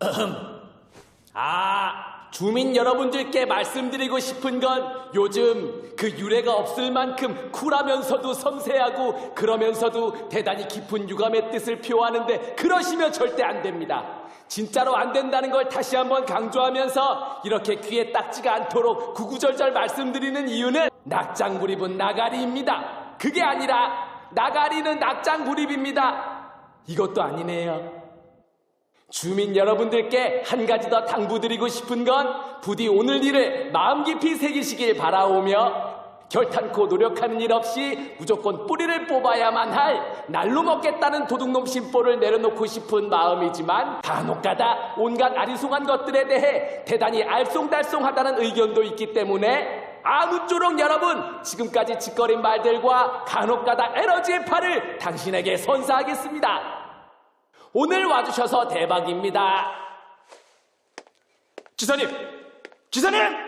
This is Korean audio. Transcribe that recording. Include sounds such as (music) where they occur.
(clears throat) 아, 주민 여러분들께 말씀드리고 싶은 건 요즘 그 유래가 없을 만큼 쿨하면서도 섬세하고 그러면서도 대단히 깊은 유감의 뜻을 표하는데 그러시면 절대 안 됩니다. 진짜로 안 된다는 걸 다시 한번 강조하면서 이렇게 귀에 딱지가 않도록 구구절절 말씀드리는 이유는 낙장불입은 나가리입니다. 그게 아니라 나가리는 낙장불입입니다. 이것도 아니네요. 주민 여러분들께 한 가지 더 당부드리고 싶은 건 부디 오늘 일을 마음 깊이 새기시길 바라오며 결탄코 노력하는 일 없이 무조건 뿌리를 뽑아야만 할 날로 먹겠다는 도둑놈 심보를 내려놓고 싶은 마음이지만 간혹가다 온갖 아리송한 것들에 대해 대단히 알쏭달쏭하다는 의견도 있기 때문에 아무쪼록 여러분 지금까지 짓거린 말들과 간혹가다 에너지의 팔을 당신에게 선사하겠습니다. 오늘 와주셔서 대박입니다. 기사님! 기사님!